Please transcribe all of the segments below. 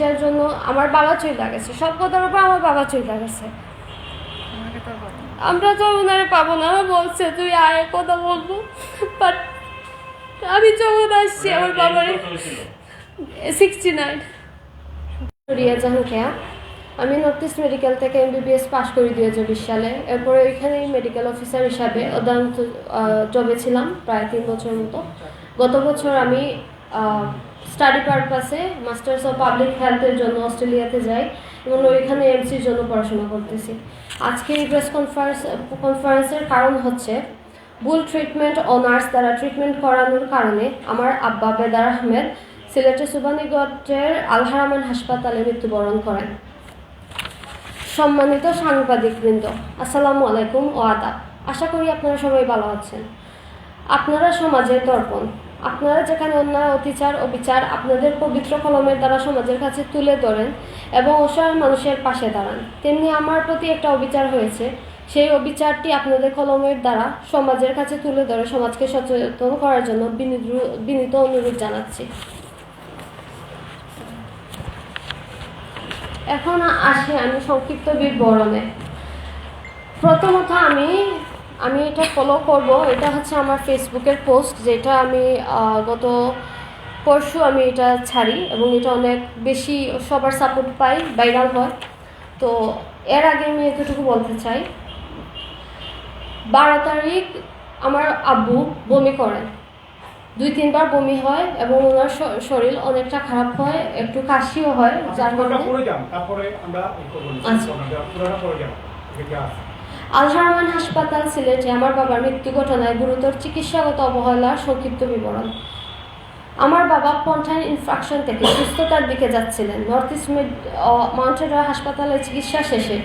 এইটার জন্য আমার বাবা চলে গেছে। সব কথার উপর আমার বাবা চলে গেছে। আমরা তো ওনারে পাবো না। বলছে তুই আয় কথা বলব? বাট আমি যখন আসছি আমার বাবার সিক্সটি নাইন রিয়া আমি নর্থ ইস্ট মেডিকেল থেকে এমবিবিএস পাশ করি দুই হাজার বিশ সালে। এরপরে ওইখানেই মেডিকেল অফিসার হিসাবে অদান্ত জবে ছিলাম প্রায় তিন বছর মতো। গত বছর আমি স্টাডি পারপাসে মাস্টার্স অফ পাবলিক হেলথের জন্য অস্ট্রেলিয়াতে যাই এবং ওইখানে এমসির জন্য পড়াশোনা করতেছি। আজকে এই প্রেস কনফারেন্স কনফারেন্সের কারণ হচ্ছে ভুল ট্রিটমেন্ট ও নার্স দ্বারা ট্রিটমেন্ট করানোর কারণে আমার আব্বা বেদার আহমেদ সিলেটের সুবানীগঞ্জের আলহারামান হাসপাতালে মৃত্যুবরণ করেন। সম্মানিত সাংবাদিকবৃন্দ, আসসালামু আলাইকুম ও আদাব। আশা করি আপনারা সবাই ভালো আছেন। আপনারা সমাজের দর্পণ। আপনারা যেখানে অন্যায়, অত্যাচার ও বিচার আপনাদের পবিত্র কলমের দ্বারা সমাজের কাছে তুলে ধরেন এবং অসহায় মানুষের পাশে দাঁড়ান, তেমনি আমার প্রতি একটা অবিচার হয়েছে। সেই অবিচারটি আপনাদের কলমের দ্বারা সমাজের কাছে তুলে ধরে সমাজকে সচেতন করার জন্য বিনীত অনুরোধ জানাচ্ছি। এখন আসি আমি সংক্ষিপ্ত বিবরণে। প্রথমত আমি আমি এটা ফলো করব। এটা হচ্ছে আমার ফেসবুকের পোস্ট যেটা আমি গত পরশু আমি এটা ছাড়ি এবং এটা অনেক বেশি সবার সাপোর্ট পাই ভাইরাল হয়। তো এর আগে আমি এতটুকু বলতে চাই। বারো তারিখ আমার আব্বু বমি করেন। দুই তিনবার বমি হয় এবং ওনার শরীর অনেকটা খারাপ হয় একটু কাশিও হয় যার পুরোটা কারণে আচ্ছা। আলহারমান হাসপাতাল, সিলেটে আমার বাবার মৃত্যু ঘটনায় গুরুতর চিকিৎসাগত অবহেলার সংক্ষিপ্ত বিবরণ। আমার বাবা পন্টাইন ইনফ্রাকশন থেকে সুস্থতার দিকে যাচ্ছিলেন। নর্থ ইস্ট মাউন্টেন হাসপাতালে চিকিৎসা শেষে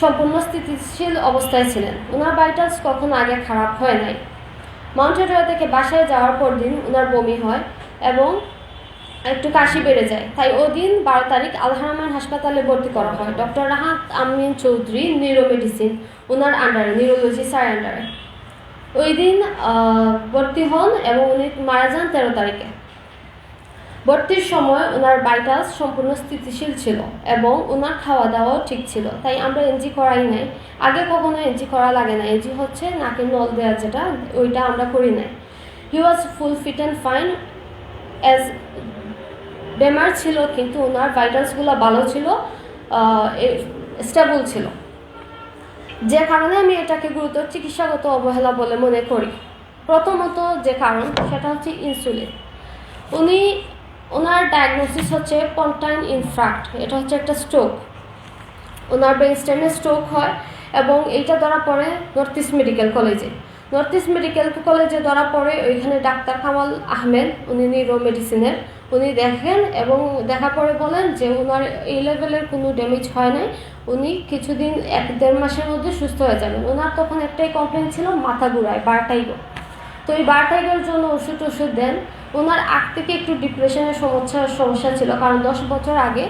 সম্পূর্ণ স্থিতিশীল অবস্থায় ছিলেন। ওনার ভাইটালস কখনো আগে খারাপ হয় নাই। মাউন্টেন থেকে বাসায় যাওয়ার পর দিন ওনার বমি হয় এবং একটু কাশি বেড়ে যায়। তাই ওই দিন বারো তারিখ আলহারমান হাসপাতালে ভর্তি করা হয়। Doctor Rahat Amin Chowdhury neuro medicine ওনার আন্ডারে নিউরোলজি স্যার আন্ডারে ওই দিন ভর্তি হন এবং উনি মারা যান তেরো তারিখে। ভর্তির সময় ওনার ভাইটালস সম্পূর্ণ স্থিতিশীল ছিল এবং ওনার খাওয়া দাওয়াও ঠিক ছিল। তাই আমরা এনজি করাই নাই। আগে কখনো এনজি করা লাগে না। এনজি হচ্ছে নাকের নল দেওয়া যেটা, ওইটা আমরা করি নাই। He was full fit and fine as বেমার ছিল, কিন্তু ওনার ভাইটালসগুলো ভালো ছিল স্টেবল ছিল। যে কারণে আমি এটাকে গুরুতর চিকিৎসাগত অবহেলা বলে মনে করি। প্রথমত যে কারণ, সেটা হচ্ছে ইনসুলিন। উনি, ওনার ডায়াগনোসিস হচ্ছে পন্টাইন ইনফ্রাক্ট এটা হচ্ছে একটা স্ট্রোক ওনার ব্রেন স্টেমে স্ট্রোক হয় এবং এইটা ধরা পড়ে নর্থ ইস্ট মেডিকেল কলেজে নর্থ ইস্ট মেডিকেল কলেজে ধরা পড়ে ওইখানে ডাক্তার কামাল আহমেদ, উনি নিউরো মেডিসিনের উনি দেখেন এবং দেখা পরে বলেন যে ওনার এই লেভেলের কোনো ড্যামেজ হয় নাই। উনি কিছুদিন এক দেড় মাসের মধ্যে সুস্থ হয়ে যাবেন। ওনার তখন একটাই কমপ্লেন ছিল, মাথা ঘুরায় বারটাইগো তো এই বারটাইগোর জন্য ওষুধ ওষুধ দেন। ওনার আগ থেকে একটু ডিপ্রেশনের সমস্যা সমস্যা ছিল, কারণ দশ বছর আগে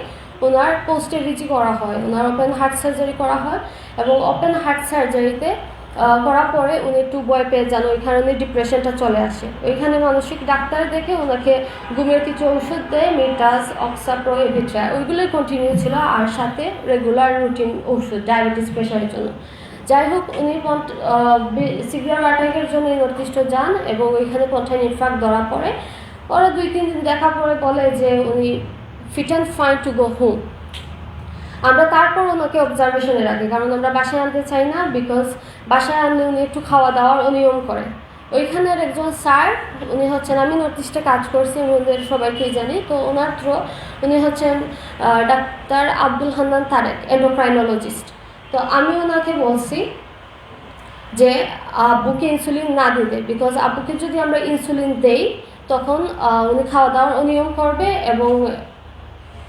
ওনার পোস্টে রিচি করা হয়। ওনার ওপেন হার্ট সার্জারি করা হয় এবং ওপেন হার্ট সার্জারিতে করার পরে উনি একটু ভয় পেয়ে যান। ওইখানে উনি ডিপ্রেশনটা চলে আসে। ওইখানে মানসিক ডাক্তার দেখে ওনাকে ঘুমের কিছু ওষুধ দেয়, মিটাস অক্সাপ্রো এভিট্রা ওইগুলোই কন্টিনিউ ছিল। আর সাথে রেগুলার রুটিন ওষুধ ডায়াবেটিস প্রেশারের জন্য। যাই হোক, উনি সিভিয়ার অ্যাটাকের জন্য নির্দিষ্ট যান এবং ওইখানে পন্থায় ইনফ্রাক্ট ধরা পড়ে ওরা দুই, তিন দিন দেখা পরে বলে যে উনি fit and fine to go home আমরা তারপর ওনাকে অবজারভেশনে রাখি কারণ আমরা বাসায় আনতে চাই না বিকজ বাসায় আনলে উনি একটু খাওয়া দাওয়ার অনিয়ম করেন ওইখানের একজন স্যার, উনি হচ্ছেন, আমি নর্থ ইস্টে কাজ করছি ওদের সবাইকেই জানি, তো ওনার থ্রো উনি হচ্ছেন ডাক্তার আব্দুল হান্নান তারেক এন্ডোক্রাইনোলজিস্ট তো আমি ওনাকে বলছি যে, আব্বুকে ইনসুলিন না দিতে বিকজ আব্বুকে যদি আমরা ইনসুলিন দেই, তখন উনি খাওয়া দাওয়ার অনিয়ম করবে এবং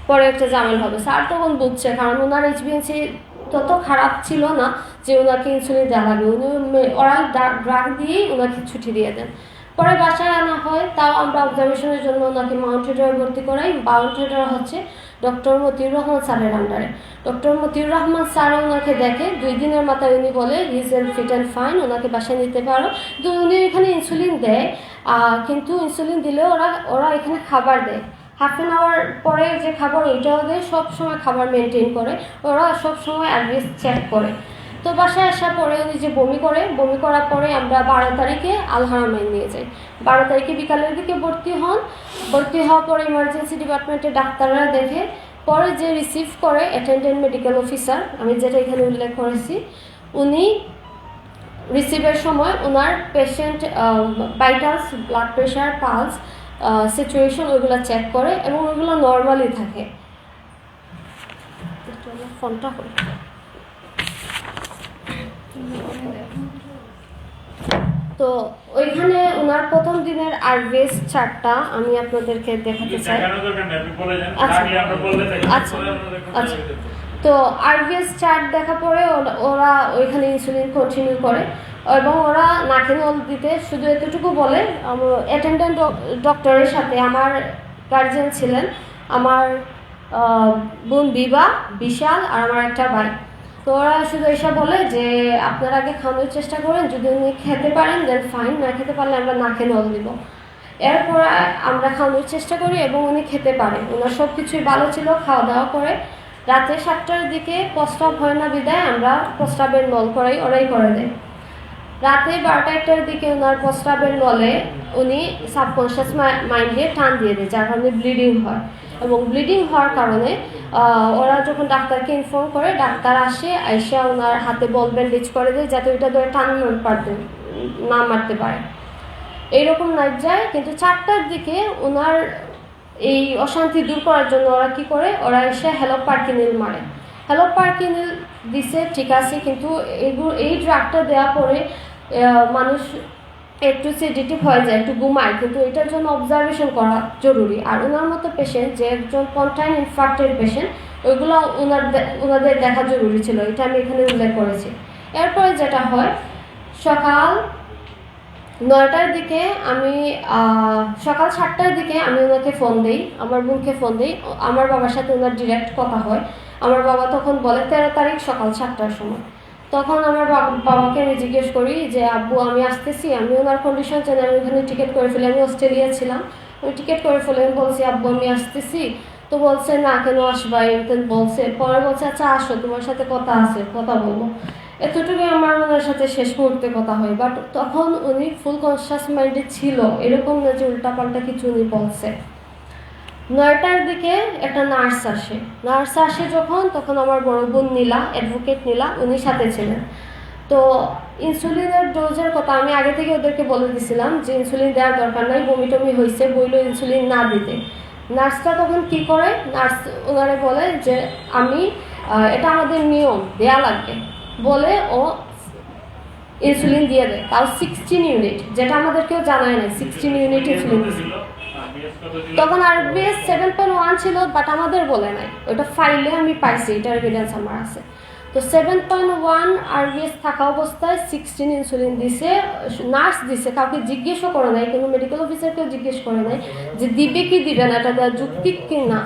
পরে একটা জামেল হবে। স্যার তখন বুঝছে, কারণ ওনার এইচবিএনসি তত খারাপ ছিল না যে ওনাকে ইনসুলিন দেওয়া লাগবে উনি ওরা ড্রাগ দিয়েই ওনাকে ছুটি দিয়ে দেন। পরে বাসায় আনা হয়, তাও আমরা অবজারভেশনের জন্য ওনাকে মাউন্ট হেডারে ভর্তি করাই। মাউন্ট হেডার হচ্ছে ডক্টর মতিউর রহমান স্যারের আন্ডারে ডক্টর মতিউর রহমান স্যার ওনাকে দেখে, দুই দিনের মাথায় উনি বলে is in fit and fine ওনাকে বাসায় নিতে পারো। কিন্তু উনি এখানে ইনসুলিন দেয় কিন্তু ইনসুলিন দিলেও ওরা ওরা এখানে খাবার দেয়। হাফ অ্যান আওয়ার পরে যে খাবার, ওইটা ওদের সবসময় খাবার মেনটেন করে। ওরা সবসময় অ্যাড্রেস চেক করে। তো বাসায় আসার পরে উনি যে বমি করে, বমি করার পরে আমরা বারো তারিখে আলহারামাইন নিয়ে যাই। বারো তারিখে বিকালের দিকে ভর্তি হন। ভর্তি হওয়ার পরে ইমার্জেন্সি ডিপার্টমেন্টে ডাক্তাররা দেখে, পরে যে রিসিভ করে অ্যাটেন্ডেন্ট মেডিকেল অফিসার আমি যেটা এখানে উল্লেখ করেছি, উনি রিসিভের সময় ওনার patient vitals blood pressure pulse situation ওইগুলো চেক করে এবং ওইগুলো নর্মালি থাকে ফোনটা তো ওইখানে ওনার প্রথম দিনের আরবিএস চার্টটা আমি আপনাদেরকে দেখাতে চাই। আচ্ছা। আচ্ছা। আচ্ছা। তো আরবিএস চার্ট দেখা পরে ওরা- ওরা ওইখানে ইনসুলিন কন্টিনিউ করে এবং ওরা নাকে নল দিতে শুধু এতটুকু বলে অ্যাটেন্ডেন্ট ডক্টরের সাথে আমার গার্জিয়ান ছিলেন, আমার বোন বিবা বিশাল আর আমার একটা ভাই। তো ওরা শুধু এসব বলে যে, আপনারা আগে খাওয়ানোর চেষ্টা করেন, যদি উনি খেতে পারেন দেন ফাইন না খেতে পারলে আমরা নাকে নল দিব। এরপর আমরা খাওয়ানোর চেষ্টা করি এবং উনি খেতে পারেন ওনার সব কিছুই ভালো ছিল খাওয়া দাওয়া করে। রাতে সাতটার দিকে প্রস্তাব হয় না বিদায়, আমরা প্রস্তাবের নল করাই, ওরাই করে দেয়। রাতে বারোটা একটার দিকে ওনার প্রস্রাবের নলে উনি সাবকনশিয়াস মাইন্ডে টান দিয়ে দেয়, যার কারণে ব্লিডিং হয়। এবং ব্লিডিং হওয়ার কারণে ওরা যখন ডাক্তারকে ইনফর্ম করে, ডাক্তার আসে আইসা ওনার হাতে বল ব্যান্ডেজ করে দেয়, যাতে ওইটা ধরে টান না পারতে, না মারতে পারে। এইরকম নাইট যায়, কিন্তু চারটার দিকে ওনার এই অশান্তি দূর করার জন্য ওরা কি করে, ওরা এসে হ্যালো পার্কিনিল মারে। হ্যালো পার্কিনিল দিছে, ঠিক আছে, কিন্তু এগুলো এই ড্রাগটা দেওয়া পরে মানুষ একটু সেডিটিভ হয়ে যায়, একটু ঘুমায়। কিন্তু এটার জন্য অবজারভেশন করা জরুরি। আর ওনার মতো পেশেন্ট যে একজন কন্টাইন ইনফ্রাক্টেড পেশেন্ট ওইগুলো ওনার ওনাদের দেখা জরুরি ছিল। এটা আমি এখানে উল্লেখ করেছি। এরপরে যেটা হয়, সকাল নয়টার দিকে আমি সকাল সাতটার দিকে আমি ওনাকে ফোন দিই, আমার বোনকে ফোন দিই। আমার বাবার সাথে ওনার ডিরেক্ট কথা হয়। আমার বাবা তখন বলে, তেরো তারিখ সকাল সাতটার সময়। তখন আমার বাবাকে আমি জিজ্ঞেস করি যে, আব্বু, আমি আসতেছি। আমি ওনার কন্ডিশন জানি, আমি ওখানে টিকিট করে ফেলি, আমি অস্ট্রেলিয়া ছিলাম। আমি টিকিট করে ফেলে, আমি বলছি, আব্বু, আমি আসতেছি। তো বলছে, না, কেন আসবা? এরকম বলছে। পরে বলছে আচ্ছা আসো, তোমার সাথে কথা আছে, কথা বলব। এতটুকু আমার ওনার সাথে শেষ মুহূর্তে কথা হয়। বাট তখন উনি ফুল কনসিয়াস মাইন্ডে ছিল। এরকম না যে উল্টাপাল্টা কিছু উনি বলছে। নয়টার দিকে একটা নার্স আসে। নার্স আসে যখন, তখন আমার বড় বোন নীলা অ্যাডভোকেট নীলা, উনি সাথে ছিলেন। তো ইনসুলিনের ডোজের কথা আমি আগে থেকে ওদেরকে বলে দিছিলাম যে ইনসুলিন দেওয়ার দরকার নাই বমি টমি হয়েছে বইলো ইনসুলিন না দিতে। নার্সটা তখন কি করে? নার্স ওনারে বলে যে, আমি এটা আমাদের নিয়ম, দেয়া লাগবে। বলে ও ইনসুলিন দিয়ে দেয়। তাও সিক্সটিন ইউনিট যেটা আমাদের কেউ জানায় না সিক্সটিন ইউনিট ইনসুলিন দিয়েছে তখন আরবিএস সেভেন পয়েন্ট ওয়ান ছিল বাট আমাদের বলে নাই। ওটা ফাইলে আমি পাইছি এটা এভিডেন্স আমার আছে। তো সেভেন পয়েন্ট ওয়ান আরবিএস থাকা অবস্থায় সিক্সটিন ইনসুলিন দিছে নার্স দিছে, কাউকে জিজ্ঞেসও করে নাই, কোনো মেডিকেল অফিসারকেও জিজ্ঞেস করে নাই যে দিবে কি দিবে না, এটা দেওয়া যুক্তিক কি না।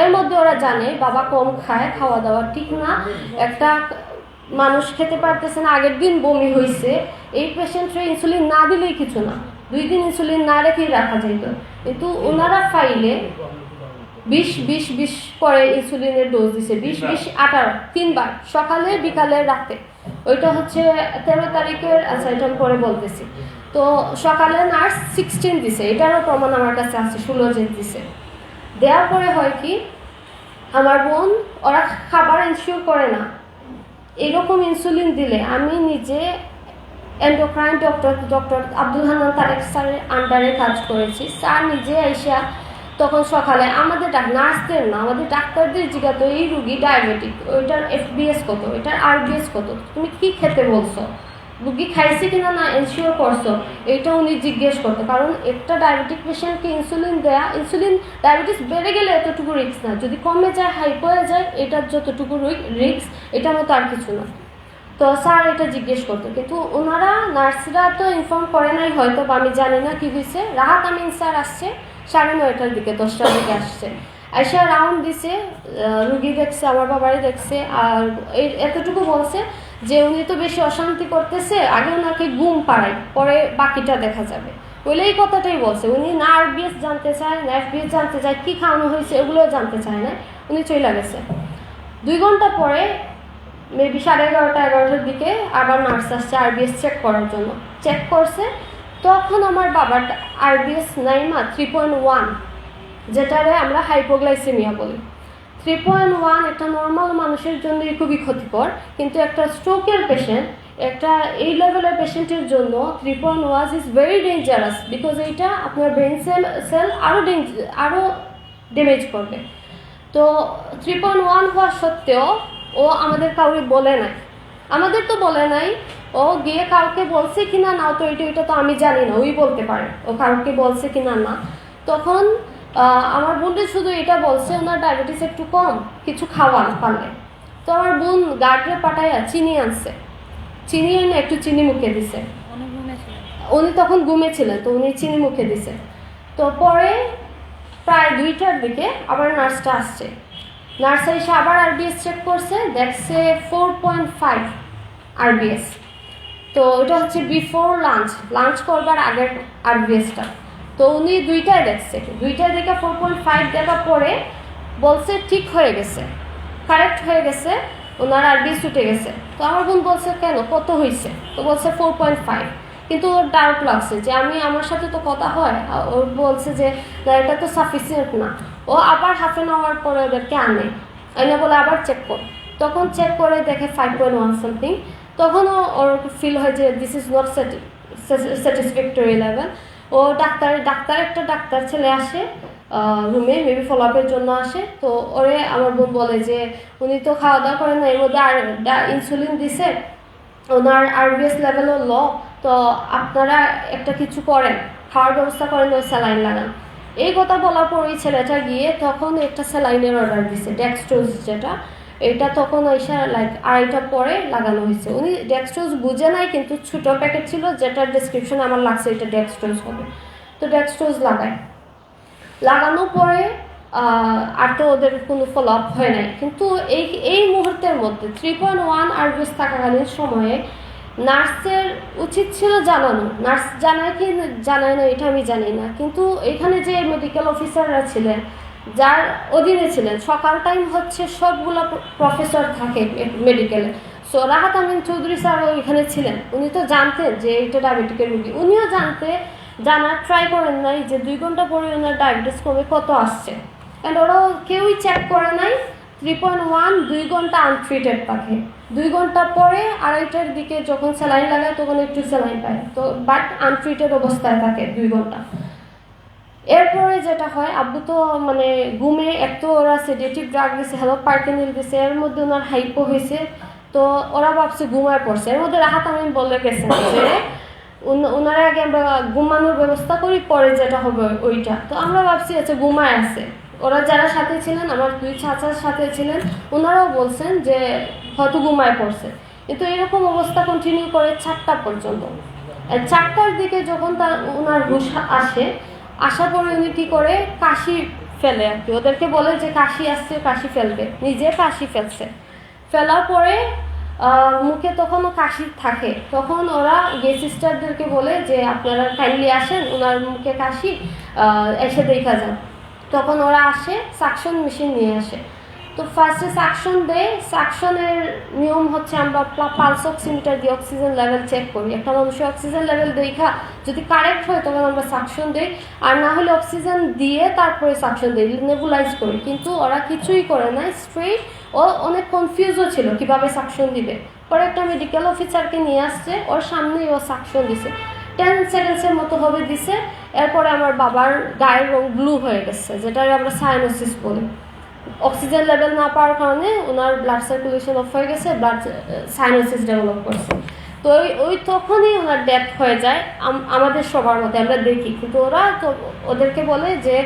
এর মধ্যে ওরা জানে, বাবা কম খায়, খাওয়া দাওয়া ঠিক না, একটা মানুষ খেতে পারতেছে না, আগের দিন বমি হয়েছে এই পেশেন্টরা ইনসুলিন না দিলেই কিছু না। দুই দিন ইনসুলিন না রেখেই রাখা যেত। কিন্তু ওনারা ফাইলে বিশ বিশ বিশ করে ইনসুলিনের ডোজ দিছে বিশ বিশ আঠারো তিনবার সকালে বিকালে রাতে। ওইটা হচ্ছে তেরো তারিখের আচ্ছা এটা আমি পরে বলতেছি। তো সকালে নার্স সিক্সটিন দিছে এটারও প্রমাণ আমার কাছে আছে ষোলো জেন দিছে। দেওয়ার পরে হয় কি আমার বোন ওরা খাবার ইনশিওর করে না। এরকম ইনসুলিন দিলে আমি নিজে endocrine doctor doctor Abdul Hannan Tareq স্যারের আন্ডারে কাজ করেছি। স্যার নিজে এসে তখন সকালে আমাদের নার্সদের না, আমাদের ডাক্তারদের জিজ্ঞাতো এই রুগী ডায়াবেটিক ওইটার এফবিএস কত? ওইটার আরবিএস কত? তুমি কি খেতে বলছো? রুগী খাইছে কিনা না এনশিওর করছ? এইটা উনি জিজ্ঞেস করতো। কারণ একটা ডায়াবেটিক পেশেন্টকে ইনসুলিন দেয়া ইনসুলিন ডায়াবেটিস বেড়ে গেলে এতটুকু রিস্ক না। যদি কমে যায় হাইপোয়ে যায়, এটার যতটুকু রিস্ক এটা মতো আর কিছু না। তো স্যার এটা জিজ্ঞেস করতো, কিন্তু ওনারা নার্সরা তো ইনফর্ম করে নাই হয়তো বা আমি জানি না কি হয়েছে রাহাত আমিন স্যার আসছে, সাড়ে নয়টার দিকে, দশটার দিকে আসছে। আইসা রাউন্ড দিছে রুগী দেখছে, আমার বাবারই দেখছে, আর এতটুকু বলছে যে উনি তো বেশি অশান্তি করতেছে, আগে ওনাকে গুম পাড়াই পরে বাকিটা দেখা যাবে। বলে এই কথাটাই বলছে, উনি না আরবিএস জানতে চায় না এফবিএস জানতে চায়, কী খাওয়ানো হয়েছে এগুলো জানতে চায় না, উনি চলে গেছে। দুই ঘণ্টা পরে মেবি সাড়ে এগারোটা, এগারোটার দিকে আবার নার্স আসছে আরবিএস চেক করার জন্য। চেক করছে, তখন আমার বাবার আরবিএস নাই মা থ্রি পয়েন্ট ওয়ান যেটারে আমরা হাইপোগ্লাইসেমিয়া বলি। থ্রি পয়েন্ট ওয়ান একটা নর্মাল মানুষের জন্যই খুবই ক্ষতিকর, কিন্তু একটা স্ট্রোকের পেশেন্ট একটা এই লেভেলের পেশেন্টের জন্য three point one is very dangerous because এইটা আপনার ব্রেন সেল সেল আরও আরও ড্যামেজ করবে। তো থ্রি পয়েন্ট ওয়ান হওয়া সত্ত্বেও ও আমাদের কাউকে বলে নাই। আমাদের তো বলে নাই। ও গিয়ে কাউকে বলছে কিনা না তো এটা এটা তো আমি জানি না ওই বলতে পারে। ও কাউকে বলছে কিনা না। তখন আমার বোনটা শুধু এটা বলছে ওনার ডায়াবেটিস একটু কম কিছু খাওয়ান পারলে। তো আমার বোন গার্ডরে পাঠাইয়া চিনি আনছে। চিনি এনে একটু চিনি মুখে দিছে। উনি তখন ঘুমেছিলেন তো উনি চিনি মুখে দিছে। তো পরে প্রায় দুইটার দিকে আবার নার্সটা আসছে। নার্স এসে আবার আরবিএস চেক করছে দেখছে ফোর পয়েন্ট ফাইভ আরবিএস তো ওটা হচ্ছে বিফোর লাঞ্চ লাঞ্চ করবার আগের আরবিএসটা তো উনি দুইটায় দেখছে দুইটায় দেখে ফোর পয়েন্ট ফাইভ দেখা পরে বলছে ঠিক হয়ে গেছে কারেক্ট হয়ে গেছে, ওনার আরবিএস উঠে গেছে। তো আমার বোন বলছে, কেন? কত হয়েছে তো বলছে ফোর পয়েন্ট ফাইভ কিন্তু ওর ডাউট লাগছে যে আমি আমার সাথে তো কথা হয় ওর বলছে যে এটা তো সাফিসিয়েন্ট না। ও আবার হাফ অ্যান আওয়ার পরে ওদেরকে আনে। এনে বলে আবার চেক কর। তখন চেক করে দেখে ফাইভ পয়েন্ট ওয়ান সামথিং তখনও ওর ফিল হয় যে this is not satisfactory level O doctor doctor, একটা ডাক্তার ছেলে আসে রুমে মেবি ফলো আপের জন্য আসে। তো ওরে আমার বোন বলে যে, উনি তো খাওয়া দাওয়া করেন না, এর মধ্যে আর ইনসুলিন দিছে। ওনার আরবিএস লেভেলও ল তো আপনারা একটা কিছু করেন, খাওয়ার ব্যবস্থা করেন, ওই স্যালাইন লাগান। এই কথা বলার পর ওই ছেলেটা গিয়ে তখন একটা স্যালাইনের অর্ডার দিছে ডেক্সট্রোজ যেটা। এটা তখন এসে লাইক আড়াইটা পরে লাগানো হয়েছে। উনি ডেক্সট্রোজ বুঝে নাই, কিন্তু ছোটো প্যাকেট ছিল, যেটার ডিসক্রিপশন আমার লাগছে, এটা ডেক্সট্রোজ হবে। তো ডেক্সট্রোজ লাগায়। লাগানোর পরে আর তো ওদের কোনো ফলো আপ হয় নাই। কিন্তু এই এই মুহূর্তের মধ্যে থ্রি পয়েন্ট ওয়ান আরবিএস থাকাকালীন সময়ে নার্সের উচিত ছিল জানানো। নার্স জানায় কি জানায় না, এটা আমি জানি না। কিন্তু এখানে যে মেডিকেল অফিসাররা ছিলেন, যার অধীনে ছিলেন, সকাল টাইম হচ্ছে সবগুলো প্রফেসর থাকে মেডিকেলে সো রাহাত আমিন চৌধুরী স্যার এখানে ছিলেন। উনি তো জানতেন যে এটা ডায়াবেটিকের রুগী। উনিও জানতে, জানার ট্রাই করেন নাই যে দুই ঘণ্টা পরে ওনার ডায়াবেটিস কমে কত আসছে। অ্যান্ড ওরাও কেউই চেক করে নাই। থ্রি পয়েন্ট ওয়ান দুই ঘণ্টা আনট্রিটেড থাকে। দুই ঘণ্টা পরে আড়াইটার দিকে যখন স্যালাইন লাগায়, তখন একটু স্যালাইন পায়। তো বাট আনট্রিটেড অবস্থায় থাকে দুই ঘণ্টা। এরপরে যেটা হয়, আব্বু তো মানে ঘুমে এক তো ওরা সেডেটিভ ড্রাগ দিছে, হ্যালো পার্কেনিল দিছে, এর মধ্যে ওনার হাইপো হয়েছে। তো ওরা ভাবছে ঘুমায় পড়ছে। এর মধ্যে রাহাত আমি বলে গেছেন যে ওনারা আগে আমরা ঘুমানোর ব্যবস্থা করি, পরে যেটা হবে ওইটা। তো আমরা ভাবছি আচ্ছা ঘুমায় আছে। ওরা যারা সাথে ছিলেন, আমার দুই চাচার সাথে ছিলেন, ওনারাও বলছেন যে হয়তো ঘুমায় পড়ছে। কিন্তু এরকম অবস্থা কন্টিনিউ করে চারটা পর্যন্ত। চারটার দিকে যখন তার ওনার হুশ আসে আসার পরে উনি কী করে, কাশি ফেলে আর কি। ওদেরকে বলে যে কাশি আসছে, কাশি ফেলবে। নিজে কাশি ফেলছে। ফেলার পরে মুখে তখনও কাশি থাকে। তখন ওরা গে সিস্টারদেরকে বলে যে, আপনারা কাইন্ডলি আসেন, ওনার মুখে কাশি এসে দেখা যান তখন ওরা আসে সাকশন মেশিন নিয়ে আসে। তো ফার্স্টে সাকশন দেয় সাকশনের নিয়ম হচ্ছে আমরা পালস অক্সিমিটার দিয়ে অক্সিজেন লেভেল চেক করি। একটা মানুষের অক্সিজেন লেভেল দেখা যদি কারেক্ট হয়, তখন আমরা সাকশন দিই। আর না হলে অক্সিজেন দিয়ে তারপরে সাকশন দিই নেবুলাইজ করি। কিন্তু ওরা কিছুই করে না স্ট্রেট ও অনেক কনফিউজও ছিল কীভাবে সাকশন দিবে। পরে একটা মেডিকেল অফিসারকে নিয়ে আসছে, ওর সামনেই ও সাকশন দিছে। টেন সেকেন্ডসের মতো হবে দিছে। এরপরে আমার বাবার গায়ের রং ব্লু হয়ে গেছে যেটা আমরা সাইনোসিস বলি। অক্সিজেন লেভেল না পাওয়ার কারণে ওনার ব্লাড সার্কুলেশন অফ হয়ে গেছে ব্লাড সাইনোসিস ডেভেলপ করছে। তো ওই ওই তখনই ওনার ডেথ হয়ে যায় আমাদের সবার মধ্যে আমরা দেখি। কিন্তু ওরা তো ওদেরকে বলে যে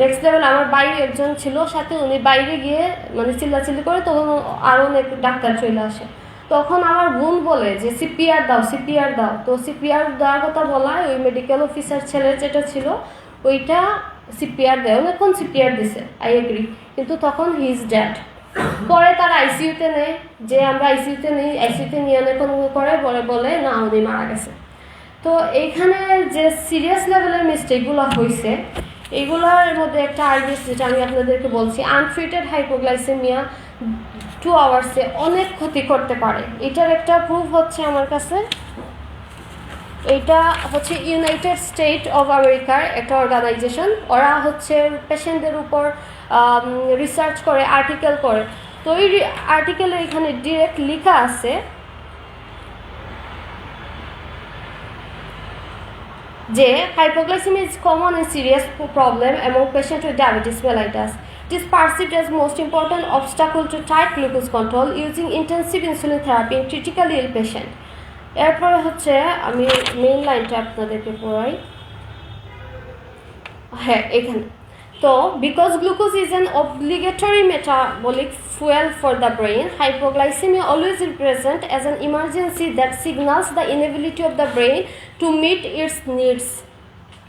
নেক্সট লেভেল আমার বাইরে একজন ছিল, সাথে উনি বাইরে গিয়ে মানে চিল্লাচিল্লি করে তখন আরও অনেক ডাক্তার চলে আসে। তখন আমার বোন বলে যে, সিপিআর দাও সিপিআর দাও। তো সিপিআর দেওয়ার কথা বলায় ওই মেডিকেল অফিসার ছেলের যেটা ছিল, ওইটা সিপিআর দেয়। অনেকক্ষণ সিপিআর দিছে আই এগ্রি কিন্তু তখন হি ইজ ড্যাড পরে তার আইসিইউতে নেয় যে আমরা আইসিইউতে নেই আইসিইউতে নিয়ে অনেকক্ষণ করে, পরে বলে, না, উনি মারা গেছে। তো এইখানে যে সিরিয়াস লেভেলের মিস্টেকগুলো হয়েছে এগুলোর মধ্যে একটা আইডিস যেটা আমি আপনাদেরকে বলছি আনট্রিটেড হাইপোগ্লাইসেমিয়া টু আওয়ার্সে অনেক ক্ষতি করতে পারে। এটার একটা প্রুফ হচ্ছে আমার কাছে। এটা হচ্ছে ইউনাইটেড স্টেট অফ আমেরিকার একটা অর্গানাইজেশন ওরা হচ্ছে পেশেন্টদের উপর রিসার্চ করে আর্টিকেল করে। তো ওই আর্টিকেলে এখানে ডিরেক্ট লেখা আছে যে hypoglycemia is common and serious problem এবং patient with diabetes mellitus. It is perceived as most important obstacle to tight glucose control using intensive insulin therapy in critically ill patient. এরপরে হচ্ছে আমি মেইন লাইনটা আপনাদেরকে পড়াই হ্যাঁ এখানে তো because glucose is an obligatory metabolic fuel for the brain hypoglycemia always represent as an emergency that signals the inability of the brain to meet its needs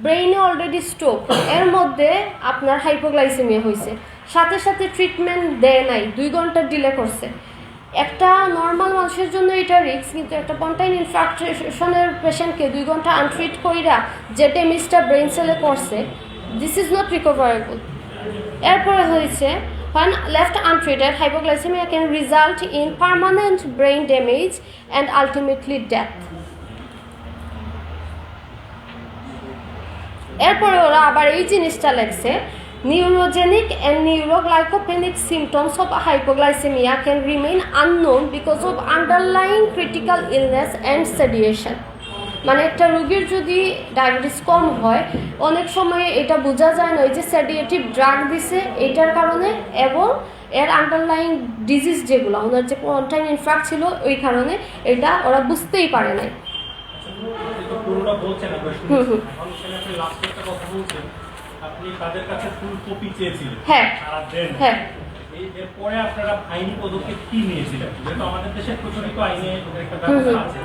ব্রেইনে অলরেডি স্ট্রোক এর মধ্যে আপনার হাইপোগ্লাইসেমিয়া হয়েছে সাথে সাথে ট্রিটমেন্ট দেয় নাই, দুই ঘণ্টা ডিলে করছে। একটা নর্মাল মানুষের জন্য এটা রিক্স কিন্তু একটা পন্টাইন ইনফ্রাকশনের পেশেন্টকে দুই ঘণ্টা আনট্রিট কইরা যে ডেমিজটা ব্রেন সেলে করছে দিস ইজ নট রিকভারেবল এরপরে হয়েছে when left untreated, hypoglycemia can result in permanent brain damage and ultimately death. এরপরে ওরা আবার এই জিনিসটা লেখছে neurogenic and neuroglycopenic symptoms of hypoglycaemia can remain unknown because of underlying critical illness and sedation মানে একটা রোগীর যদি ডায়াবেটিস কম হয় অনেক সময় এটা বোঝা যায় না ওই যে সেডিয়েটিভ ড্রাগ দিছে এটার কারণে এবং এর আন্ডারলাইং ডিজিজ যেগুলো ওনার যে কন্টাইন ইনফ্রাক্ট ছিল ওই কারণে এটা ওরা বুঝতেই পারে নাই শুনছি। হুম, হুম। এখন সেখানে একটা কথা বলছেন, আপনি তাদের কাছে ফুল কপি চেয়েছিলেন। হ্যাঁ। তারা দেন হ্যাঁ। এরপরে আপনারা আইনি পদক্ষেপ কি নিয়েছিলেন? যেহেতু আমাদের দেশে প্রচলিত আইনে একটা হুম, ব্যবস্থা হুম। আছে।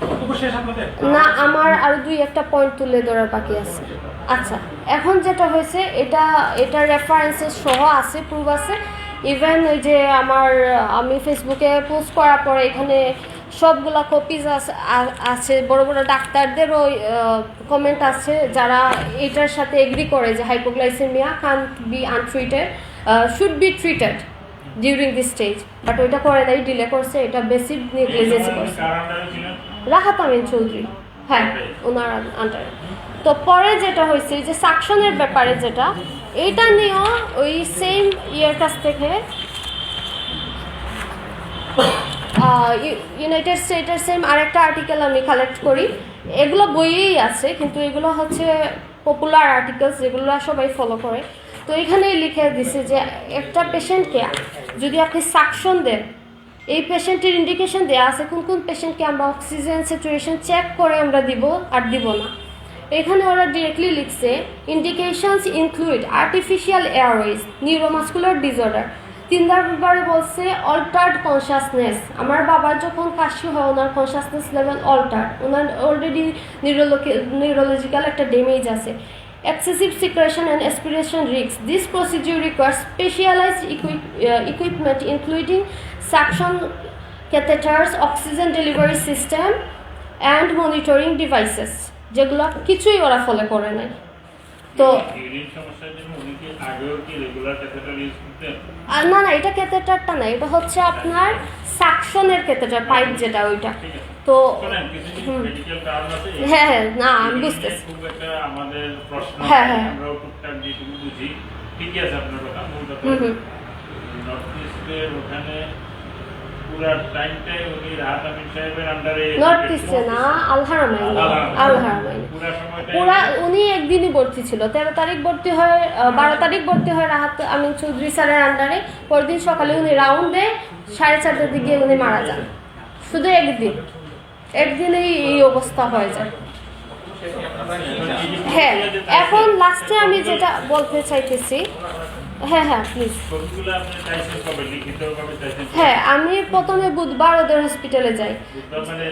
বক্তব্য শেষ আপনাদের? না আমার আরও দুই একটা পয়েন্ট তুলে ধরার বাকি আছে। আচ্ছা এখন যেটা হয়েছে এটা এটা রেফারেন্সেস সহ আছে প্রুফ আছে। ইভেন ওই যে আমার আমি ফেসবুকে পোস্ট করার পরে এখানে সবগুলা কপিজ আছে। বড় বড় ডাক্তারদেরও কমেন্ট আছে যারা এটার সাথে এগ্রি করে যে hypoglycaemia can be untreated should be treated during this stage but ওইটা করে নাই ডিলে করছে এটা বেশি নেগলিজেন্সি করছে। রাহাত আমিন চৌধুরী। হ্যাঁ ওনার আন্ডারে তো পরে যেটা হয়েছে যে সাকশনের ব্যাপারে যেটা এইটা নিয়েও ওই সেম ইয়ের কাছ থেকে ইউনাইটেড স্টেটের সেম আরেকটা আর্টিকেল আমি কালেক্ট করি। এগুলো বইয়েই আছে, কিন্তু এগুলো হচ্ছে পপুলার আর্টিকেলস যেগুলো সবাই ফলো করে। তো এখানেই লিখে দিছে যে, একটা পেশেন্টকে যদি আপনি সাকশন দেন, এই পেশেন্টের ইন্ডিকেশন দেওয়া আছে, কোন কোন পেশেন্টকে আমরা অক্সিজেন স্যাচুরেশন চেক করে আমরা দিব আর দিব না। এখানে ওরা ডিরেক্টলি লিখছে indications include artificial airways neuromuscular disorder তিন বলছে অল্টার্ড কনসিয়াসনেস আমার বাবা যখন কাশি হয়, ওনার কনসিয়াসনেস লেভেল অল্টার ওনার অলরেডি নিউরোলজিক্যাল একটা ড্যামেজ আছে। Excessive secretion and aspiration risk this procedure require specialised equipment including suction catheters oxygen delivery system and monitoring devices যেগুলো কিছুই ওরা ফলে করে নাই। তো আর না না এটা ক্যাথেটারটা না এটা হচ্ছে আপনার সাকশনের ক্যাথেটার পাইপ যেটা ওইটা। তো হ্যাঁ হ্যাঁ না আমি বুঝতেছি। হ্যাঁ, হ্যাঁ। ঠিকই আছে আপনার কথা ওখানে নর্থ ইস্টে না আলহারামাইন আলহারামাইন পুরা উনি একদিনই ভর্তি ছিল তেরো তারিখ ভর্তি হয় বারো তারিখ ভর্তি হয় রাহাত আমিন চৌধুরী স্যারের আন্ডারে পরদিন সকালে উনি রাউন্ডে সাড়ে চারটার দিকে উনি মারা যান। শুধু একদিন। একদিনেই এই অবস্থা হয়ে যায়। হ্যাঁ এখন লাস্টে আমি যেটা বলতে চাইতেছি হ্যাঁ হ্যাঁ প্লিজ হ্যাঁ আমি প্রথমে বুধবার ওদের হসপিটালে যাই। মানে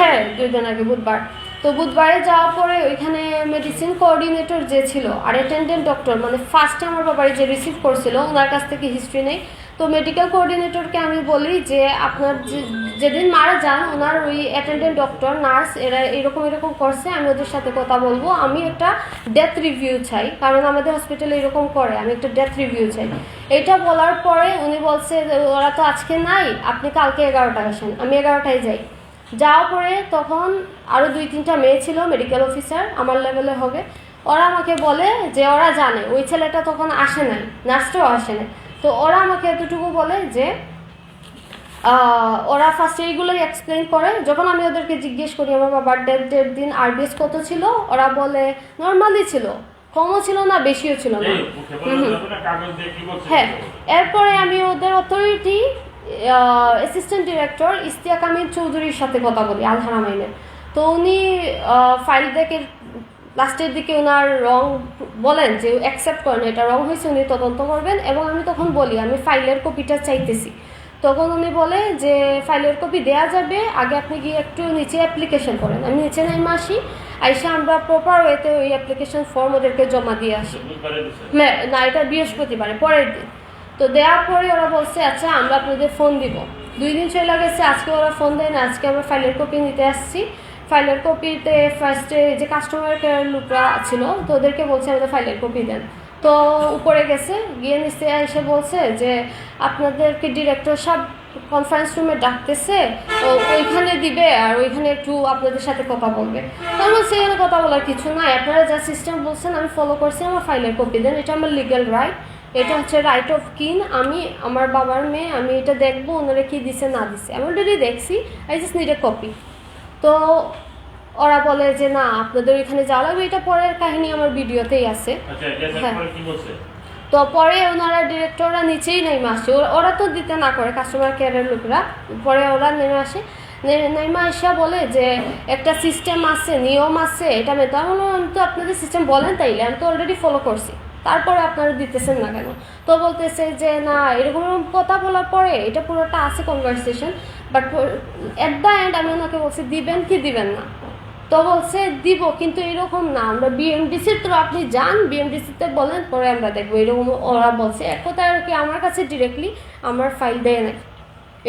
হ্যাঁ দুই দিন আগে বুধবার। তো বুধবারে যাওয়ার পরে ওইখানে মেডিসিন কোঅর্ডিনেটর যে ছিল আর অ্যাটেন্ডেন্ট ডক্টর মানে ফার্স্টে আমার বাবার যে রিসিভ করছিল ওনার কাছ থেকে হিস্ট্রি নেই। তো মেডিকেল কোঅর্ডিনেটরকে আমি বলি যে আপনার যেদিন মারা যান, ওনার ওই অ্যাটেন্ডেন্ট ডক্টর নার্স এরা এরকম এরকম করছে, আমি ওদের সাথে কথা বলব। আমি একটা ডেথ রিভিউ চাই, কারণ আমাদের হসপিটালে এরকম করে, আমি একটা ডেথ রিভিউ চাই। এটা বলার পরে উনি বলছে ওরা তো আজকে নাই, আপনি কালকে এগারোটায় আসেন, আমি এগারোটায় যাই। যাওয়ার পরে তখন আরও দুই, তিনটা মেয়ে ছিল মেডিকেল অফিসার আমার লেভেলে হবে। ওরা আমাকে বলে যে, ওরা জানে, ওই ছেলেটা তখন আসে নাই নার্সটাও আসে নাই। তো ওরা আমাকে এতটুকু বলে যে ওরা ফার্স্ট এইগুলোই এক্সপ্লেন করে। যখন আমি ওদেরকে জিজ্ঞেস করি আমার বাবার ডেট দিন আরবিএস কত ছিল? ওরা বলে নর্মালি ছিল। কমও ছিল না বেশিও ছিল না? হ্যাঁ। এরপরে আমি ওদের authority assistant director Istia Kamil চৌধুরীর সাথে কথা বলি আলহারা মাইনের। তো উনি ফাইল দেখে লাস্টের দিকে ওনার রং বলেন যে অ্যাকসেপ্ট করেন এটা রং হয়েছে উনি তদন্ত করবেন। এবং আমি তখন বলি আমি ফাইলের কপিটা চাইতেছি। তখন উনি বলে যে ফাইলের কপি দেয়া যাবে আগে আপনি গিয়ে একটু নিচে অ্যাপ্লিকেশন করেন। আমি নিচে নেমে আসি আইসা আমরা প্রপার ওয়েতে ওই অ্যাপ্লিকেশন ফর্ম ওদেরকে জমা দিয়ে আসি। না এটা বৃহস্পতিবারে পরের দিন। তো দেওয়ার পরে ওরা বলছে আচ্ছা আমরা আপনাদের ফোন দিব। দুই দিন চলে গেছে আজকে ওরা ফোন দেয় না আজকে আমরা ফাইলের কপি নিতে আসছি। ফাইলের কপিতে ফার্স্টে যে কাস্টমার কেয়ার লোকরা ছিল, তো ওদেরকে বলছে আমাদের ফাইলের কপি দেন। তো উপরে গেছে, গিয়ে নিচে এসে বলছে যে, আপনাদেরকে ডিরেক্টর সাহেব কনফারেন্স রুমে ডাকতেছে, তো ওইখানে দিবে আর ওইখানে একটু আপনাদের সাথে কথা বলবে। তো বলছি, এখানে কথা বলার কিছু নাই। আপনারা যা সিস্টেম বলছেন, আমি ফলো করছি, আমার ফাইলের কপি দেন। এটা আমার লিগ্যাল রাইট এটা হচ্ছে রাইট অফ কিন আমি, আমার বাবার মেয়ে, আমি এটা দেখব, ওনারা কি দিছে, না দিছে। আমি অলরেডি দেখছি I just need a copy তো ওরা বলে যে না আপনাদের ওইখানে যাওয়া লাগবে। এটা পরের কাহিনী আমার ভিডিওতেই আছে। আচ্ছা, হ্যাঁ। তো পরে ওনারা ডিরেক্টররা নিচেই নেমে আসে। ওরা- তো দিতে না করে কাস্টমার কেয়ারের লোকরা। পরে ওরা নেমে আসে। নে- নেমে আসা বলে যে একটা সিস্টেম আছে নিয়ম আছে এটা মেতো আমি আমি তো আপনাদের সিস্টেম বলেন তাইলে আমি তো অলরেডি ফলো করছি। তারপরে আপনারা দিতেছেন না কেন? তো বলতেছে যে না এরকম কথা বলার পরে এটা পুরোটা আছে conversation but at the end আমি ওনাকে বলছি, দিবেন কি দিবেন না? তো বলছে, দিব, কিন্তু এরকম না। আমরা বিএমডিসির তো আপনি যান বিএমডিসিতে বলেন, পরে আমরা দেখব। এরকম ওরা বলছে। এক কথায় আর কি আমার কাছে ডিরেক্টলি আমার ফাইল দেয় নাই।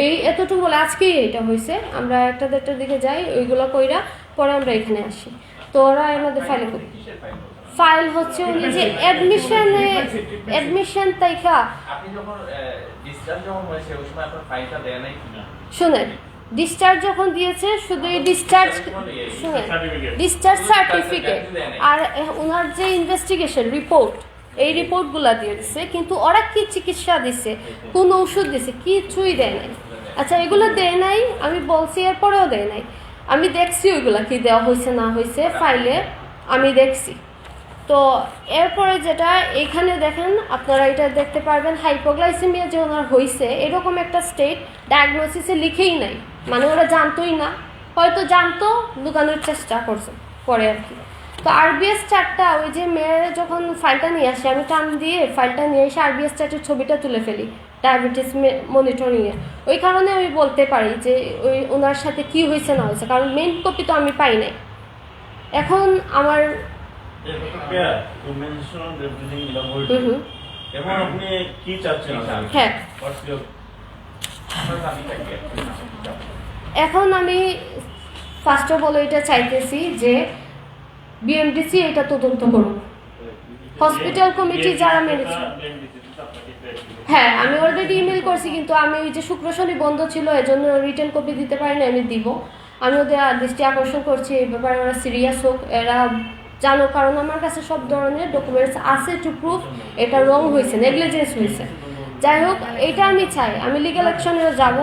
এই এতটুকু বলে, আজকেই এটা হয়েছে। আমরা একটা দেড়টার দিকে যাই, ওইগুলো কইরা পরে আমরা এখানে আসি। তো ওরা আমাদের ফাইলে করি ফাইল হচ্ছে উনি যে অ্যাডমিশনে অ্যাডমিশন তাইখা। আপনি যখন ডিসচার্জ যখন হয়েছে ওই সময় আপনার ফাইলটা দেয় নাই কিনা? শুনেন ডিসচার্জ যখন দিয়েছে শুধু এই ডিসচার্জ শুনেন ডিসচার্জ সার্টিফিকেট আর ওনার যে ইনভেস্টিগেশন রিপোর্ট এই রিপোর্টগুলো দিয়ে দিছে কিন্তু ওরা কি চিকিৎসা দিছে কোন ওষুধ দিছে কিছুই দেয় নাই। আচ্ছা এগুলো দেয় নাই আমি বলছি এরপরেও দেয় নাই। আমি দেখছি ওইগুলা কি দেওয়া হয়েছে না হয়েছে ফাইলে আমি দেখছি। তো এরপরে যেটা, এখানে দেখেন আপনারা এটা দেখতে পারবেন হাইপোগ্লাইসেমিয়া যে ওনার হয়েছে এরকম একটা স্টেট ডায়াগনোসিসে লিখেই নাই। মানে ওরা জানতোই না, হয়তো জানতো, লুকানোর চেষ্টা করছে, করে আর কি। তো আরবিএস চারটা ওই যে মেয়ের যখন ফাইলটা নিয়ে আসে, আমি টান দিয়ে ফাইলটা নিয়ে এসে আরবিএস চার্টের ছবিটা তুলে ফেলি ডায়াবেটিস মনিটরিংয়ে ওই কারণে আমি বলতে পারি যে, ওই ওনার সাথে কি হয়েছে না হয়েছে কারণ মেন কপি তো আমি পাই নাই। এখন আমার এখন আপনি কি চাচ্ছেন? আসলে? হ্যাঁ। কি এখন আমি ফার্স্ট অফ অল এটা চাইতেছি যে বিএমডিসি এটা তদন্ত করুন হসপিটাল কমিটি যারা মেরেছে। হ্যাঁ আমি অলরেডি ইমেল করছি কিন্তু আমি ওই যে শুক্র শনি বন্ধ ছিল এজন্য রিটার্ন কপি দিতে পারি না আমি দিব। আমি ওদের দৃষ্টি আকর্ষণ করছি এই ব্যাপারে ওরা সিরিয়াস হোক এরা জানো কারণ আমার কাছে সব ধরনের ডকুমেন্টস আছে টু প্রুফ এটা রং হয়েছে নেগলিজেন্স হয়েছে। যাই হোক এটা আমি চাই। আমি লিগাল অ্যাকশনেও যাব।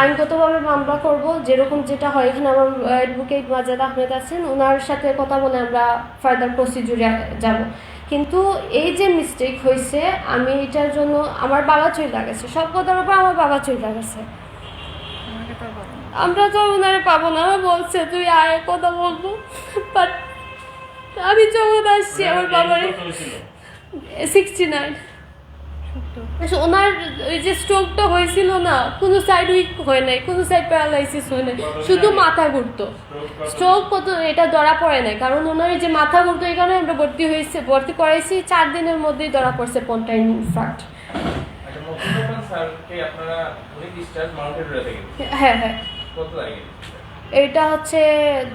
আইনগতভাবে মামলা করব যেরকম যেটা হয়। এখানে আমার অ্যাডভোকেট মাজাদ আহমেদ আছেন। ওনার সাথে কথা বলে আমরা ফার্দার প্রসিডিউরে যাব। কিন্তু এই যে মিস্টেক হয়েছে আমি এটার জন্য আমার বাবা চলে গেছে। সব কথার উপর আমার বাবা চলে গেছে। আমরা তো ওনারে পাবো না। বলছে তুই আয় কথা বলব। বাট আমি যখন আসছি আমার বাবার সিক্সটি নাইন আচ্ছা, ওনার ওই যে স্ট্রোকটা হয়েছিল না কোনো সাইড উইক হয় নাই কোনো সাইড প্যারালাইসিস হয় নাই শুধু মাথা ঘুরতো। স্ট্রোক কত এটা ধরা পড়ে নাই কারণ ওনার যে মাথা ঘুরতো এই কারণে আমরা ভর্তি হয়েছে ভর্তি করাইছি চার দিনের মধ্যেই ধরা পড়ছে পন্টাইন ইনফ্রাক্ট আচ্ছা হ্যাঁ হ্যাঁ। এইটা হচ্ছে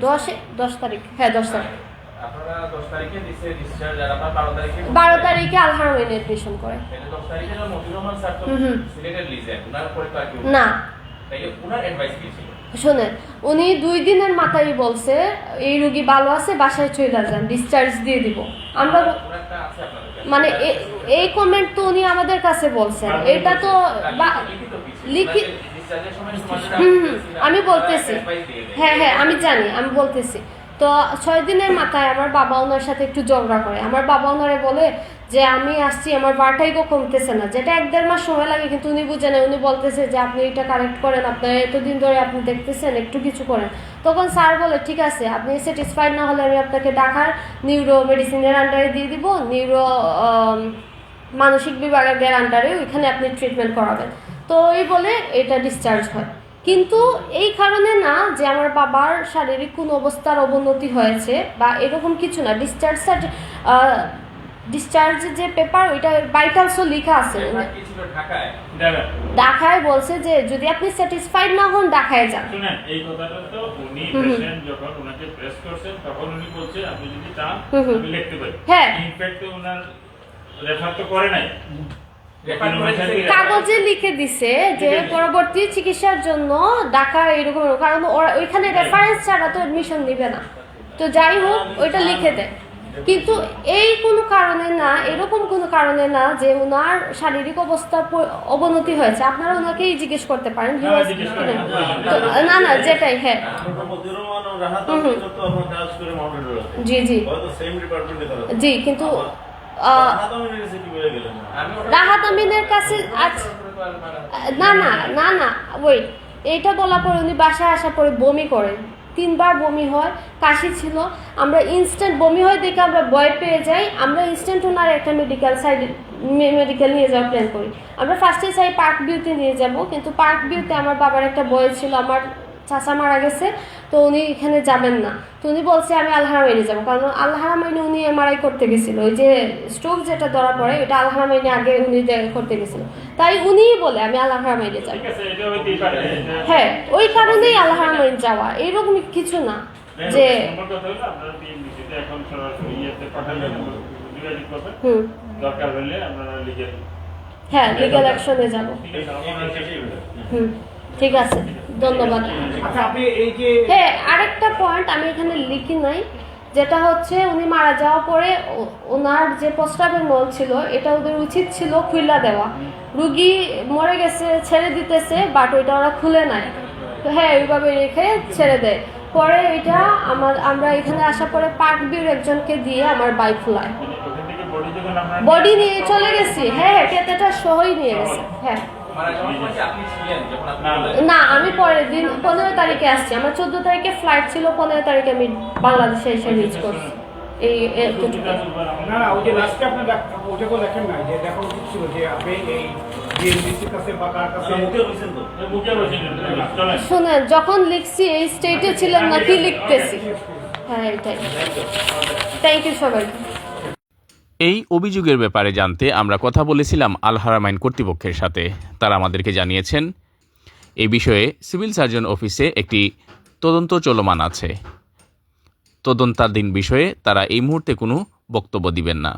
দশ দশ তারিখ হ্যাঁ দশ তারিখ। বারো তারিখে তারিখে এডমিশন করে। না শোনেন উনি দুই দিনের মাথায় বলছে এই রুগী ভালো আছে বাসায় চলে যান ডিসচার্জ দিয়ে দিব। আমরা। মানে এই কমেন্ট তো উনি আমাদের কাছে বলছেন। এটা তো লিখিত আমি বলতেছি। হ্যাঁ হ্যাঁ আমি জানি আমি বলতেছি। তো ছয় দিনের মাথায় আমার বাবা ওনার সাথে একটু ঝগড়া করে। আমার বাবা ওনারে বলে যে, আমি আসছি, আমার বারটাইগো কমতেছে না। যেটা এক দেড় মাস সময় লাগে, কিন্তু উনি বুঝে না উনি বলতেছে যে, আপনি এটা কারেক্ট করেন। আপনার এতদিন ধরে আপনি দেখতেছেন, একটু কিছু করেন। তখন স্যার বলে, ঠিক আছে, আপনি স্যাটিসফাইড না হলে আমি আপনাকে ঢাকার নিউরো মেডিসিনের আন্ডারে দিয়ে দিব। নিউরো মানসিক বিভাগের আন্ডারে ওইখানে আপনি ট্রিটমেন্ট করাবেন। তো এই বলে এটা ডিসচার্জ হয়। কিন্তু এই কারণে না যে আমার বাবার শারীরিক কোনো অবস্থার অবনতি হয়েছে বা এরকম কিছু না ডিসচার্জ ডিসচার্জ যে পেপার ওইটা ভাইটালসও লেখা আছে। ঢাকায়? বলছে যে যদি আপনি স্যাটিসফাইড না হন ঢাকায় যান। শুনেন এই কথাটা তো উনি। পেশেন্ট যখন ওনাকে প্রেস করছেন তখন উনি বলছে আপনি যদি চান। আমি লিখতে পারি হ্যাঁ। ইনফ্যাক্ট ওনার রেফার তো করে নাই। কাগজে লিখে দিছে যে পরবর্তী চিকিৎসার জন্য ঢাকা এরকম। কারণ ওরা ওইখানে রেফারেন্স ছাড়া তো এডমিশন নিবে না। তো যাই হোক ওইটা লিখে দেয় কিন্তু এই কোনো কারণে না এরকম কোনো কারণে না যে ওনার শারীরিক অবস্থা অবনতি হয়েছে। আপনারা ওনাকেই জিজ্ঞেস করতে পারেন হ্যাঁ, না না যেটাই হ্যাঁ। জি জি। জি কিন্তু রাহাত আমিনের কাছে না না না না ওয়েট এইটা বলার পরে উনি বাসায় আসার পরে বমি করেন। তিনবার বমি হয় কাশি ছিল। আমরা ইনস্ট্যান্ট বমি হয় দেখে আমরা ভয় পেয়ে যাই। আমরা ইনস্ট্যান্ট ওনার একটা মেডিকেল সাইড মেডিকেল নিয়ে যাওয়ার প্ল্যান করি। আমরা ফার্স্টে চাই পার্ক ভিউতে নিয়ে যাব কিন্তু পার্ক ভিউতে আমার বাবার একটা বয় ছিল আমার চাচা মারা গেছে। তো উনি এখানে যাবেন না। তো উনি বলছে আমি আলহারামাইনে যাব। কারণ আলহারামাইনে উনি এমআরআই করতে গেছিল। ওই যে স্ট্রোক যেটা ধরা পড়ে এটা আলহারামাইনে আগে উনি করতে গেছিল। তাই উনিই বলে আমি আলহারামাইনে যাব। হ্যাঁ ওই কারণেই আলহারামাইন যাওয়া। এরকম কিছু না যে দরকার হলে আপনারা লিখে হ্যাঁ লিগাল অ্যাকশনে যাব। হুম। ঠিক আছে ধন্যবাদ। আচ্ছা আপনি এই যে হ্যাঁ আরেকটা পয়েন্ট আমি এখানে লিখি নাই যেটা হচ্ছে উনি মারা যাওয়ার পরে ওনার যে প্রস্রাবের নল ছিল এটা ওদের উচিত ছিল খুলে দেওয়া। রুগী মরে গেছে ছেড়ে দিতেছে বাট ওইটা ওরা খুলে নাই। তো হ্যাঁ ওইভাবে রেখে ছেড়ে দেয়। পরে এটা আমার আমরা এখানে আসার পরে পার্ক বিউর একজনকে দিয়ে আমার বাইক ফুলায়। বডি বডি নিয়ে চলে গেছি। হ্যাঁ হ্যাঁ কেতেটা সহই নিয়ে গেছে। হ্যাঁ। আপনি না, আমি পরের দিন পনেরো তারিখে আসছি। আমার চোদ্দ তারিখে ফ্লাইট ছিল পনেরো তারিখে আমি বাংলাদেশে এসে রিচ করছি। এই না না ওই যে লাস্টে আপনি দেখেন যে দেখা ছিল যে আপনি এই শুনেন যখন লিখছি এই স্টেটে ছিলেন না কি লিখতেছি। হ্যাঁ এটাই। থ্যাংক ইউ সবাইকে। এই অভিযোগের ব্যাপারে জানতে আমরা কথা বলেছিলাম আল হারামাইন কর্তৃপক্ষের সাথে। তারা আমাদেরকে জানিয়েছেন এই বিষয়ে সিভিল সার্জন অফিসে একটি তদন্ত চলমান আছে। তদন্তাধীন বিষয়ে তারা এই মুহূর্তে কোনো বক্তব্য দিবেন না।